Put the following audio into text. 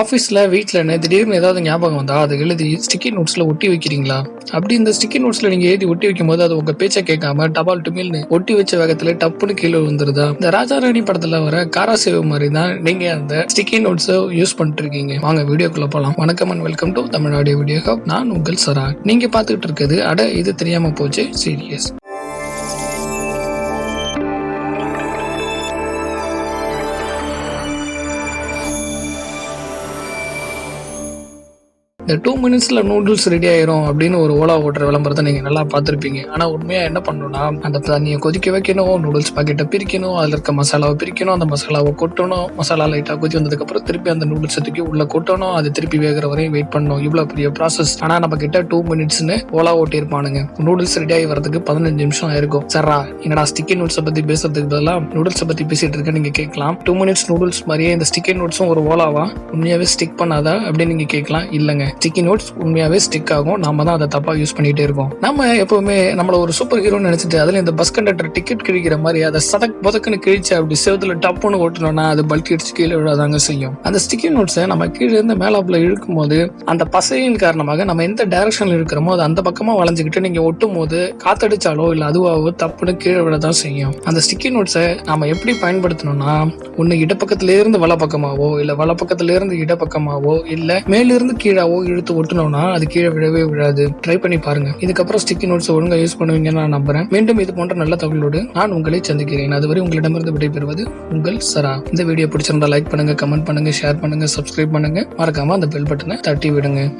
ஆஃபீஸில் வீட்டில் திடீர்னு ஏதாவது ஞாபகம் வந்தால் அதை எழுதி ஸ்டிக்கி நோட்ஸில் ஒட்டி வைக்கிறீங்களா? அப்படி இந்த ஸ்டிக்கி நோட்ஸில் நீங்கள் எழுதி ஒட்டி வைக்கும் போது அது உங்கள் பேச்சை கேட்காம டபால் டுமில்னு ஒட்டி வச்ச வேகத்தில் டப்புன்னு கீழே விழுந்துருதா? இந்த ராஜா ராணி படத்தில் வர காராசேவை மாதிரி தான் நீங்கள் அந்த ஸ்டிக்கி நோட்ஸை யூஸ் பண்ணிட்டு இருக்கீங்க வாங்க வீடியோக்குள்ளே போகலாம் வணக்கம் and welcome to Tamil Nadu video hub நான் உங்கள் சரா. நீங்கள் பார்த்துக்கிட்டு இருக்கிறது அட இது தெரியாமல் போச்சு. சீரியஸ் இந்த டூ மினிட்ஸ்ல நூடுல்ஸ் ரெடி ஆயிரும் அப்படின்னு ஒரு ஓலா ஓட்டுற விளம்பரத்தை நீங்க நல்லா பார்த்துருப்பீங்க. ஆனா உண்மையா என்ன பண்ணணும்னா அந்த தண்ணியை கொதிக்க வைக்கணும் நூடுல்ஸ் பாக்கெட்டை பிரிக்கணும் அதுல இருக்க மசாலாவை பிரிக்கணும் அந்த மசாலாவை கொட்டணும். மசாலா லைட்டா கொதி வந்ததுக்கு அப்புறம் திருப்பி அந்த நூடுல்ஸ் தூக்கி உள்ள கொட்டணும். அது திருப்பி வேகிற வரையும் வெயிட் பண்ணணும். இவ்வளவு பெரிய ப்ராசஸ் ஆனா நம்ம கிட்ட டூ மினிட்ஸ்னு ஓலா ஓட்டியிருப்பானுங்க. நூடுல்ஸ் ரெடி ஆகி வரதுக்கு பதினஞ்சு நிமிஷம் ஆயிருக்கும். சரா என்னடா ஸ்டிக்கி நூட்ஸை பத்தி பேசுறதுக்கு பதிலாக நூடுல்ஸை பத்தி பேசிட்டு இருக்க நீங்க கேட்கலாம். டூ மினிட்ஸ் நூடுல்ஸ் மாதிரியே இந்த ஸ்டிக்கி நூட்ஸும் ஒரு ஓலாவா? உண்மையாவே ஸ்டிக் பண்ணாதா அப்படின்னு நீங்க கேட்கலாம். இல்லைங்க. ஸ்டிக்கி நோட்ஸ் உண்மையாகவே ஸ்டிக் ஆகும். நம்ம தான் அதை தப்பாக யூஸ் பண்ணிகிட்டே இருக்கோம். நம்ம எப்போவுமே நம்மளை ஒரு சூப்பர் ஹீரோன்னு நினச்சிட்டு அதில் இந்த பஸ் கண்டக்டர் டிக்கெட் கிழிக்கிற மாதிரி அதை சதக் புதக்குன்னு கிழிச்சு அப்படி செவத்தில் டப்புன்னு ஓட்டணும்னா அது பல்கி அடிச்சு கீழே விழாதாங்க செய்யும். அந்த ஸ்டிக்கி நோட்ஸை நம்ம கீழே இருந்து மேலாப்பில் இழுக்கும் போது அந்த பசையின் காரணமாக நம்ம எந்த டைரக்ஷனில் இருக்கிறோமோ அது அந்த பக்கமாக வளைஞ்சிக்கிட்டு நீங்கள் ஒட்டும் போது காத்தடிச்சாலோ இல்லை அதுவாகவோ தப்புன்னு கீழே விழதான் செய்யும். அந்த ஸ்டிக்கி நோட்ஸை நம்ம எப்படி பயன்படுத்தணும்னா ஒன்று இடப்பக்கத்துலேருந்து இருந்து இல்லை வலப்பக்கத்துலேருந்து இல்ல வல இடப்பக்கமாவோ மேலிருந்து கீழாவோ இழுத்து ஒட்டணும்னா அது கீழே விழவே விழாது. ட்ரை பண்ணி பாருங்க. இதுக்கப்புறம் ஸ்டிக்கி நோட்ஸ் ஒழுங்கா யூஸ் பண்ணுவீங்கன்னு நான் நம்புறேன். மீண்டும் இது போன்ற நல்ல தகவலோடு நான் உங்களை சந்திக்கிறேன். அதுவரை உங்களிடமிருந்து விடைபெறுவது உங்கள் சரா. இந்த வீடியோ பிடிச்சிருந்தா லைக் பண்ணுங்க கமெண்ட் பண்ணுங்க ஷேர் பண்ணுங்க சப்ஸ்கிரைப் பண்ணுங்க. மறக்காம அந்த பெல் பட்டனை தட்டி விடுங்க.